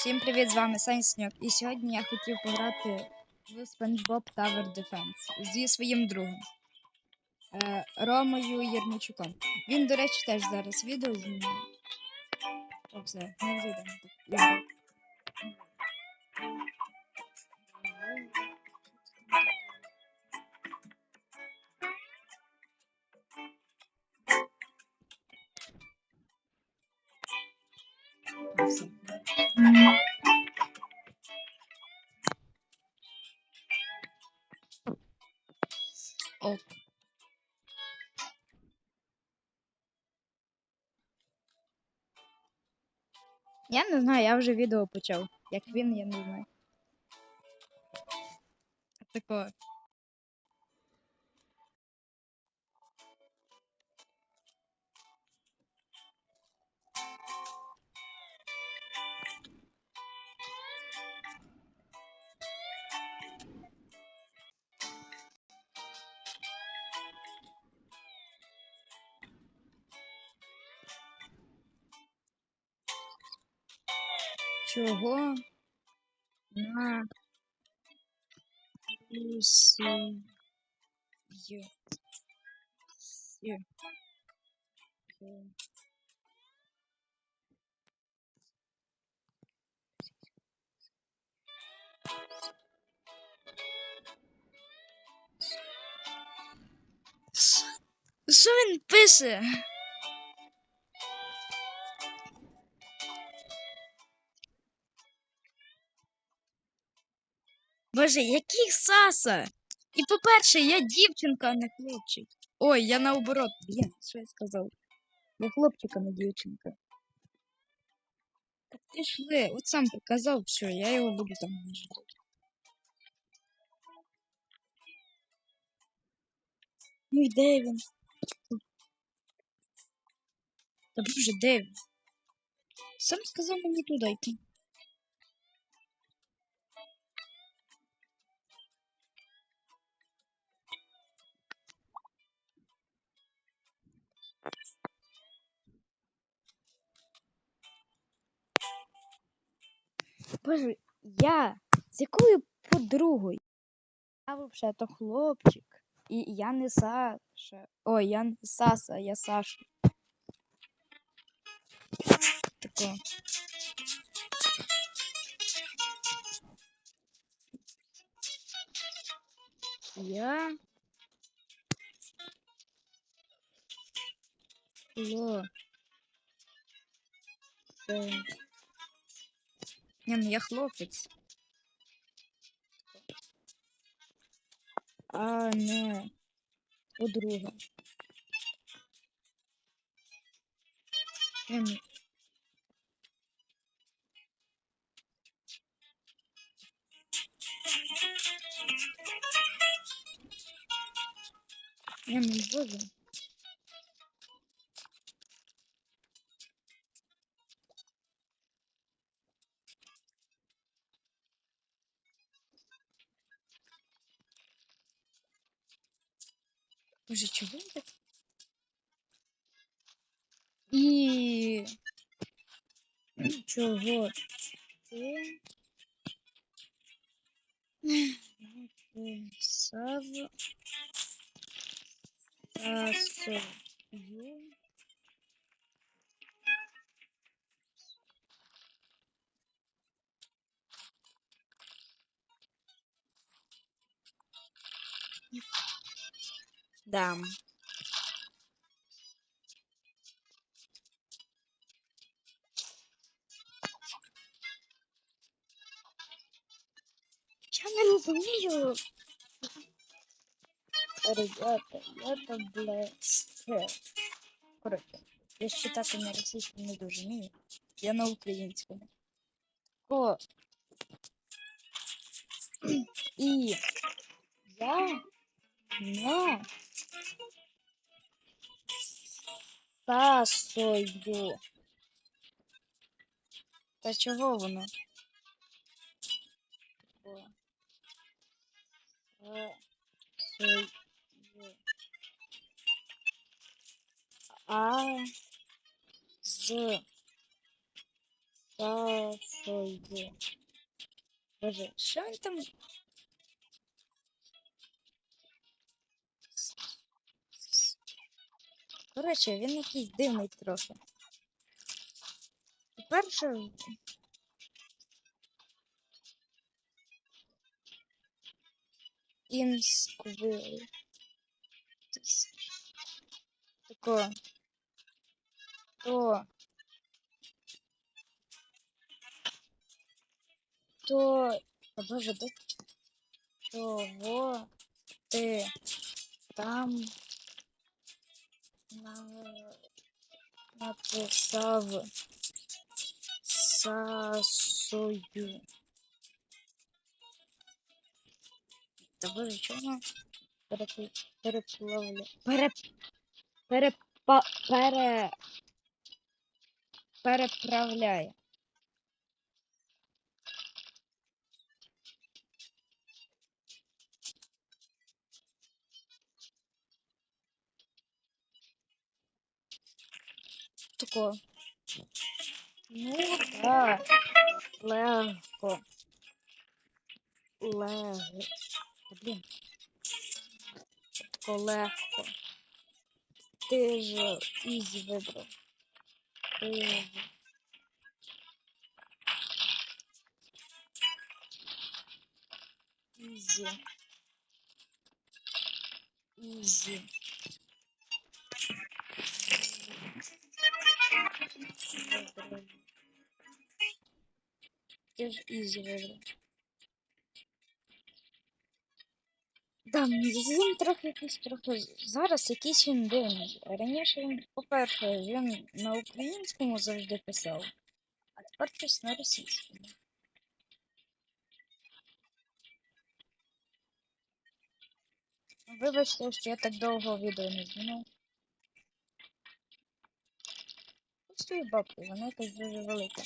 Всім привіт, з вами Сансньок. І сьогодні я хотів пограти в SpongeBob Tower Defense зі своїм другом е, Ромою Єрмичуком. Він, до речі, теж зараз відео знімає. О, все, не зайдемо Я не знаю, я вже відео почав. Як він, я не знаю. Тако. Чого на Русі Й. Й. Е. С- Що він пише? Боже, який Саса? І по-перше, я дівчинка, а не хлопчик. Ой, я наоборот. Блін, що я сказав? Я хлопчик, а не дівчинка. Так пішли, от сам показав, все, я його буду там ждати. Ну і де він? Та боже, де він? Сам сказав мені туди йти. Боже, я з якою подругою? Я взагалі то хлопчик. І я не Саша. Ой, я не Саса, я Саша. Тако. Я. Це. Ні, ну я хлопець. А не. Ні, ну, ні, ну боже. Боже, чого він так? І чого ти написав Дам. Я не розумію. Ребята, там блядь. Коротше, я ж читати на російському не дуже. Я на українському. О. І я не Сасою. Та чого воно? А з Сашою. Боже, що він там? Коротше, він якийсь дивний трохи. По-перше, інсквили. Тако. То. То. Та боже, де чого ти там на... написав? Та боже, чого переплавлю? перепл- переплавля? Пере... Перепа... Пере... Переправляє. Тако. Ну, да. Легко. Лего. Та, блін. Тако легко. Ти ж ізі вибрав. Ж. Ізі. Ізі. Ти ж ізі вибрав. Да, він трохи якийсь трохи. Зараз якийсь він дивний. Раніше він, по-перше, він на українському завжди писав, а тепер щось на російському. Вибачте, що я так довго відео не знімав. Ось і бабку, вона якась дуже велика.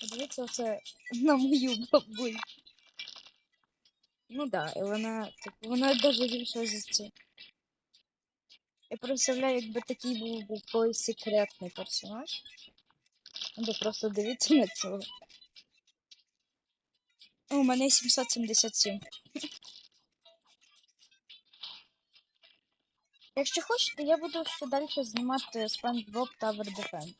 Подивіться це на мою бабулю. Ну да, і вона, типу, вона навіть більше за це. Я представляю, якби такий був якийсь секретний персонаж. Ну, просто дивіться на цього. У мене 777. Якщо хочете, я буду ще далі знімати SpongeBob Tower Defense.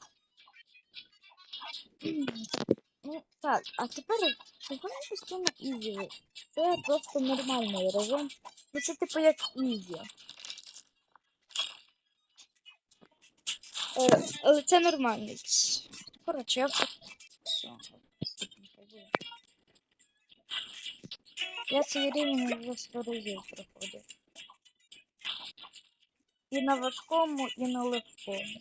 Ну, так, а тепер чого не постійно ізі? Це просто нормальний режим. Ну це типу як ізі. Е, але це нормальний. Коротше, я все. Я цей рівень вже сто разів проходив. І на важкому, і на легкому.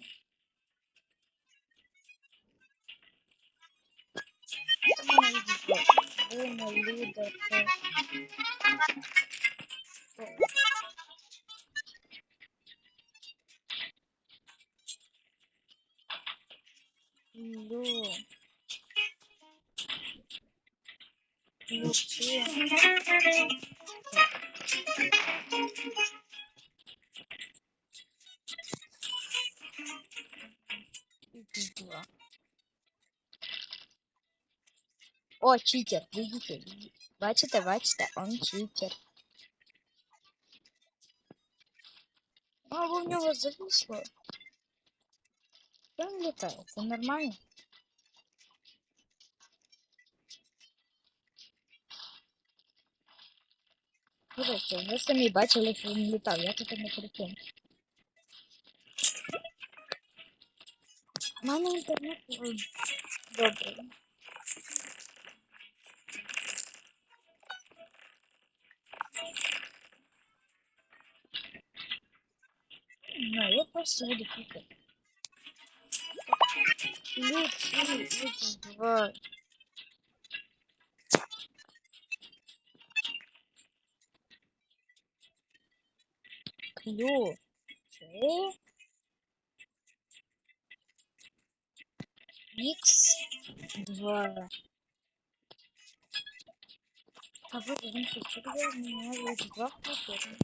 Відео. Ви на лідер. Лю. Ключи. О, читер, видите. Бачите, бачите, он читер. А, у нього зависло. Він літає, це нормально. Коротше, ви самі бачили, що він літав, я тут не при чому. У мене інтернет добрий. Ну, я просто буду пікати. Ключи, ключ два. Ключи. Ікс два. А вот він що серйозно навіть два хлопці.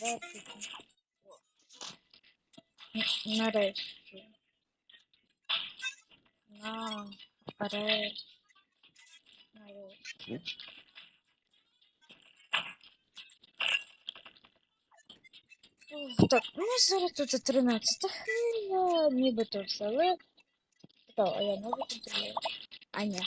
Два хлопці. Нарешті. На Аре. Аре. Так, ну зараз тут 13 хвиля, нібито все, але. Та, а я можу контролювати? А, ні.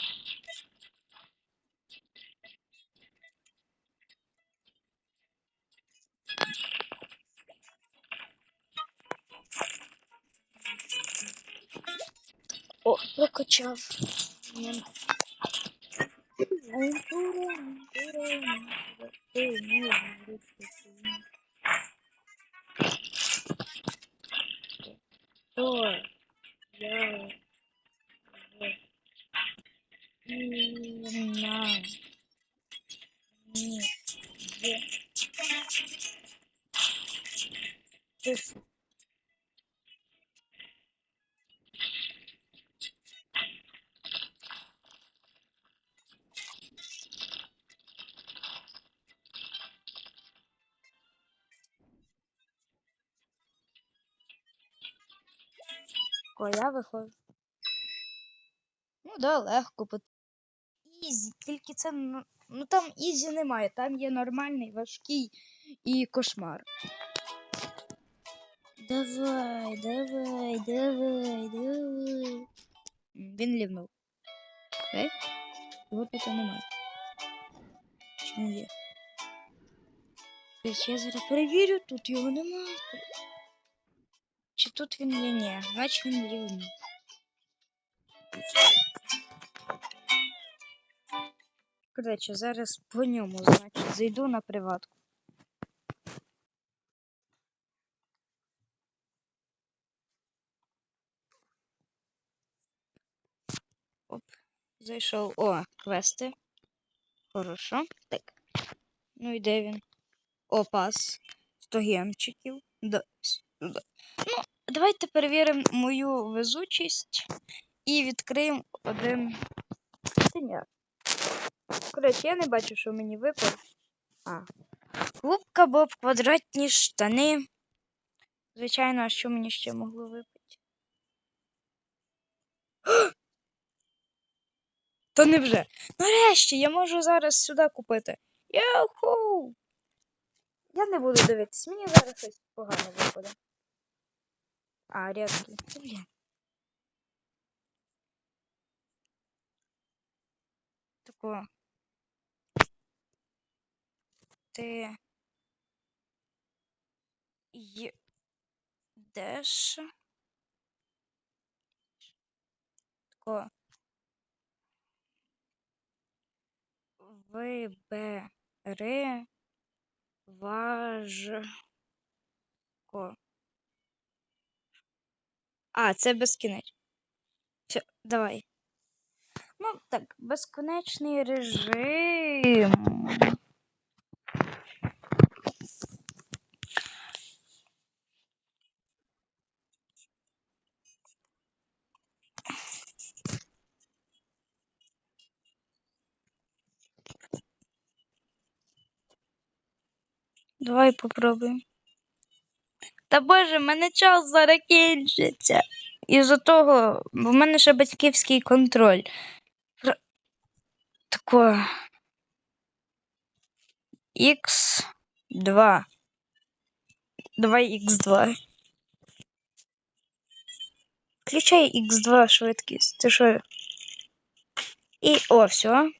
О, прокачав. Ні. Авантура, авантура, ти О, я виходжу. Ну да, легко. Ізі, тільки це ну, ну там ізі немає, там є нормальний, важкий і кошмар. Давай, давай, давай, давай. Він лівнув. Окей? Його тут немає. Він є? Я зараз перевірю, тут його немає. Тут він є? Ні, значить він лівнув. Коротше, зараз по ньому, значить, зайду на приватку. Оп, зайшов. О, квести. Хорошо. Так. Ну і де він? О, пас. 100 гемчиків. Да. Ну, давайте перевіримо мою везучість і відкриємо один. Коротше, я не бачу, що мені випав. А. Губка Боб, квадратні штани. Звичайно, а що мені ще могло випати? Та невже? Нарешті я можу зараз сюди купити. Яху! Я не буду дивитись, мені зараз щось погано виходить. А, рядки. Та, Блін. Тако. Ти йдеш. Тако. Вибери важко. А, це безкінечно. Все, давай. Ну, так, безконечний режим. Давай попробуємо. Та боже, в мене час зараз кінчиться. Із-за того, бо в мене ще батьківський контроль. Тако. Х2. Давай Х2. Включай Х2 швидкість. Ти що? І о, все.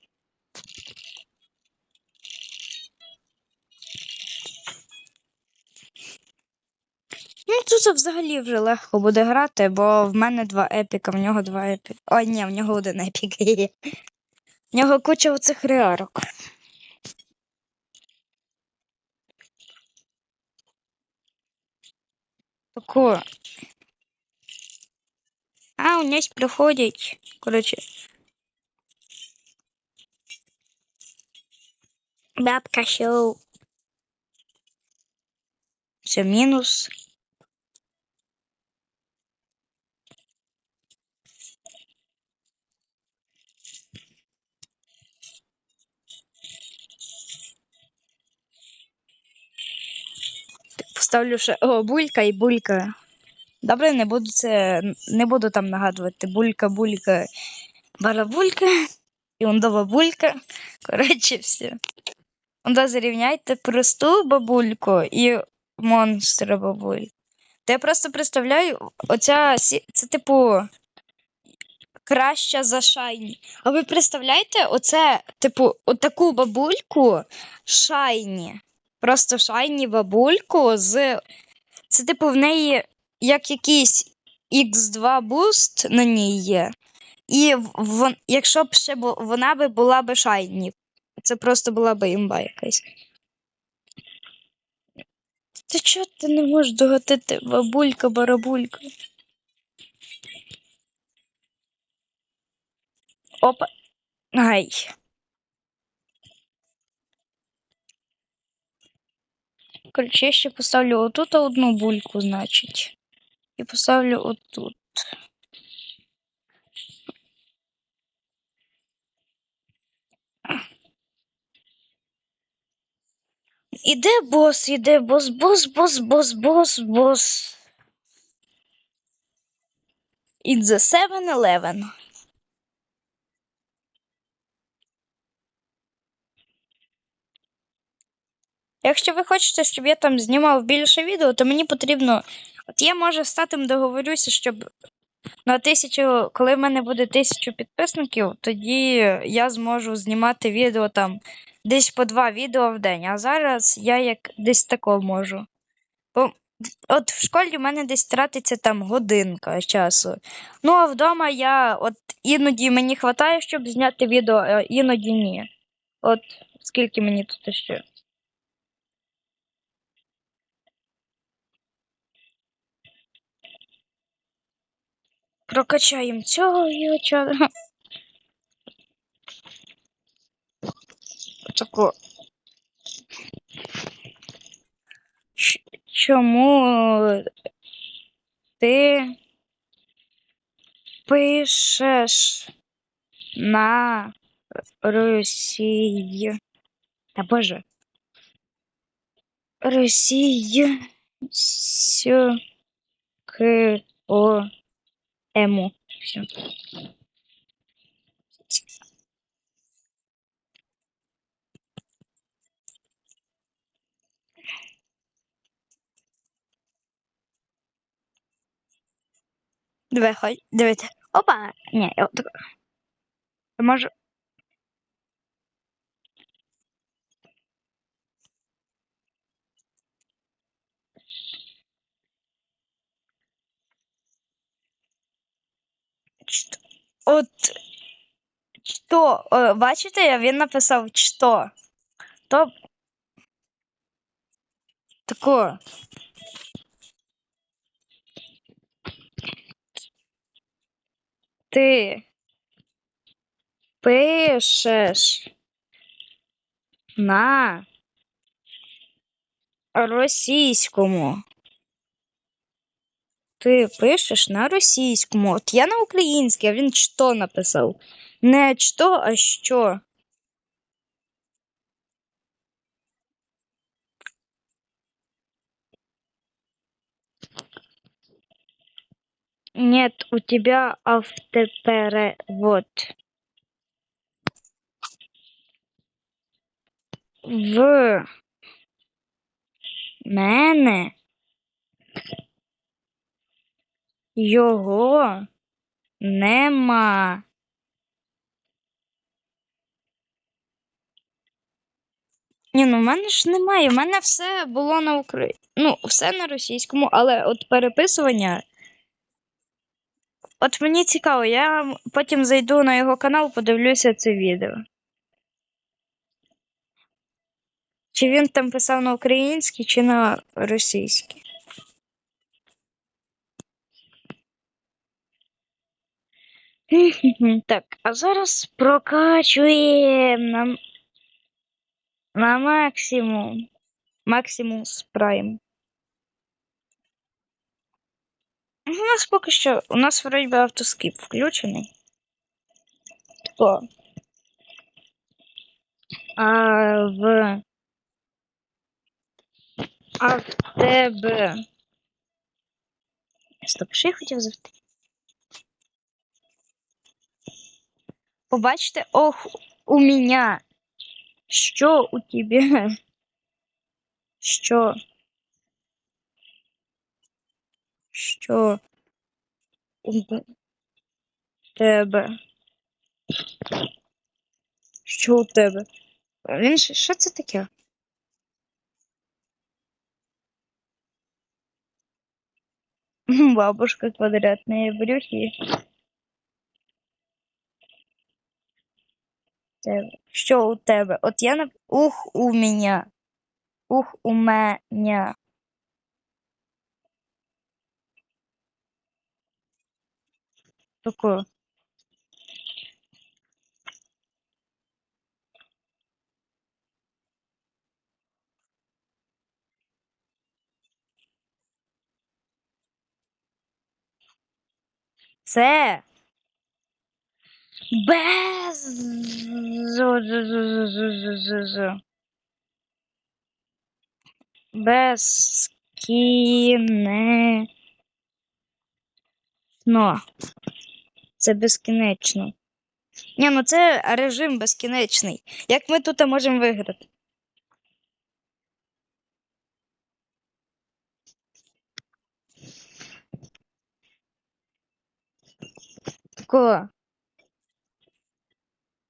Ну, тут взагалі вже легко буде грати, бо в мене два епіка, в нього два епіка. О, ні, в нього один епік є. В нього куча оцих реарок. Тако. А, у меня приходить. Короче. Бабка шоу. Все, минус. Поставлю ще. О, булька і булька. Добре, не буду це. Не буду там нагадувати. Булька, булька. барабулька і онда бабулька. Коротше, все. Онда зарівняйте просту бабульку і монстра бабуль. Та я просто представляю, оця це типу краща за шайні. А ви представляєте, оце, типу, отаку бабульку шайні. Просто шайні бабульку з. Це, типу, в неї як якийсь X2 буст на ній є. І в- якщо б ще бу- вона би була би шайні. Це просто була би імба якась. Ти чого ти не можеш догатити бабулька, барабулька? Опа. Ай. Короче, я ще поставлю отут одну бульку, значить. І поставлю отут. Іде бос, іде бос, бос, бос, бос, бос, бос. It's the 7-Eleven. Якщо ви хочете, щоб я там знімав більше відео, то мені потрібно. От я може з договорюся, щоб на тисячу, коли в мене буде тисячу підписників, тоді я зможу знімати відео там десь по два відео в день. А зараз я як десь тако можу. Бо от в школі в мене десь тратиться там годинка часу. Ну а вдома я от іноді мені вистачає, щоб зняти відео, а іноді ні. От скільки мені тут ще. Прокачаємо цього ігоча. Тако. Чому ти пишеш на Росії? Та боже. Росію сюки о ему. Все. Давай, хай, дивіться. Опа! Ні, я отак. Може. От. Що? Бачите, він написав що? То. Тако. Ти пишеш на російському. Ти пишеш на російському. От я на українській, а він що написав? Не що, а що. Нет, у тебя автоперевод. В мене його нема. Ні, ну в мене ж немає. У мене все було на Україні. Ну, все на російському, але от переписування. От мені цікаво, я потім зайду на його канал, подивлюся це відео. Чи він там писав на українській, чи на російській. Так, а зараз прокачуємо на, на максимум. Максимус Prime. У нас поки що, у нас вроді би автоскіп включений. Тако. А в. А в тебе. Стоп, що я хотів завжди? Побачите, ох, у меня. Що у тебе? Що? Що у тебе? Що у тебе? Він що це таке? Бабушка квадратные брюхи. Тебе. Що у тебе? От я нап... Ух, у мене. Ух, у мене. Такое. Це без з безкінечно. Це безкінечно. Ні, ну це режим безкінечний. Як ми тут можемо виграти? Тако.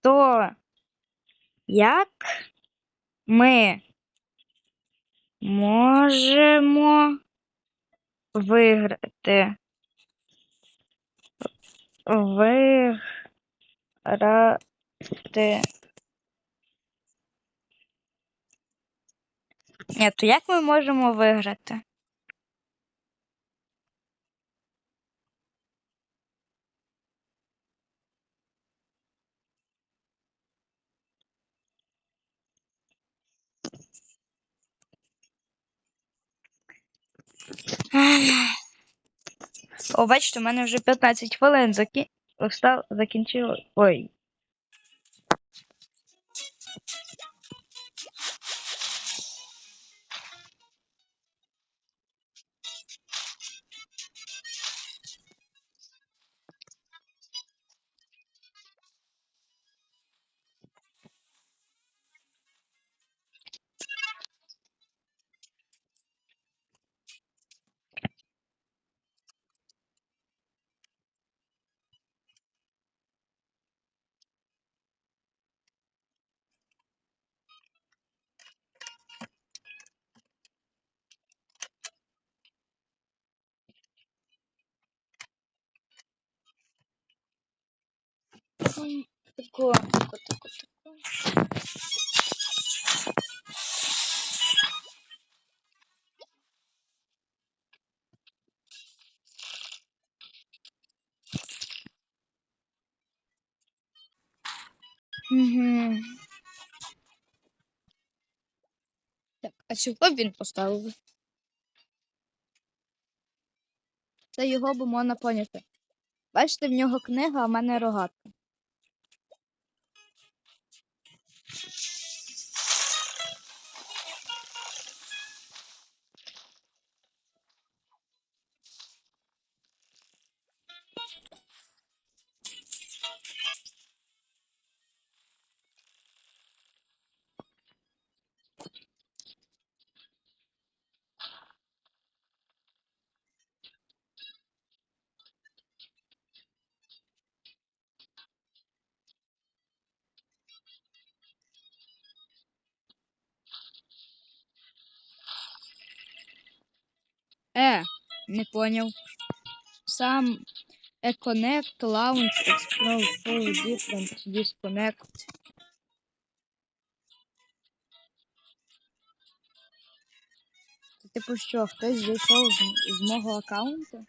То як ми можемо виграти? Виграти. Ні, то як ми можемо виграти? О, бачите, у мене вже 15 хвилин закі... Закінчило. Ой. Тако, тако, тако, тако. Так, а чого він поставив? Це його би можна поняти. Бачите, в нього книга, а в мене рогатка. Е, не поняв. Сам a connect launch explore full different disconnect. Типу що, хтось зайшов з, з мого аккаунту?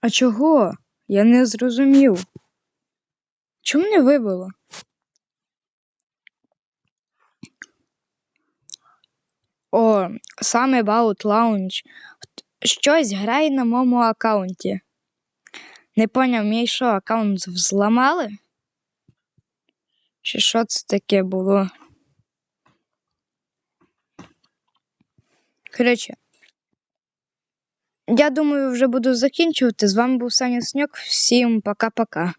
А чого? Я не зрозумів. Чому не вибило? О, саме About Lounge. Щось грає на моєму аккаунті. Не поняв, мій що, аккаунт взламали? Чи що це таке було? Коротше. Я думаю, вже буду закінчувати. З вами був Саня Сньок. Всім пока-пока.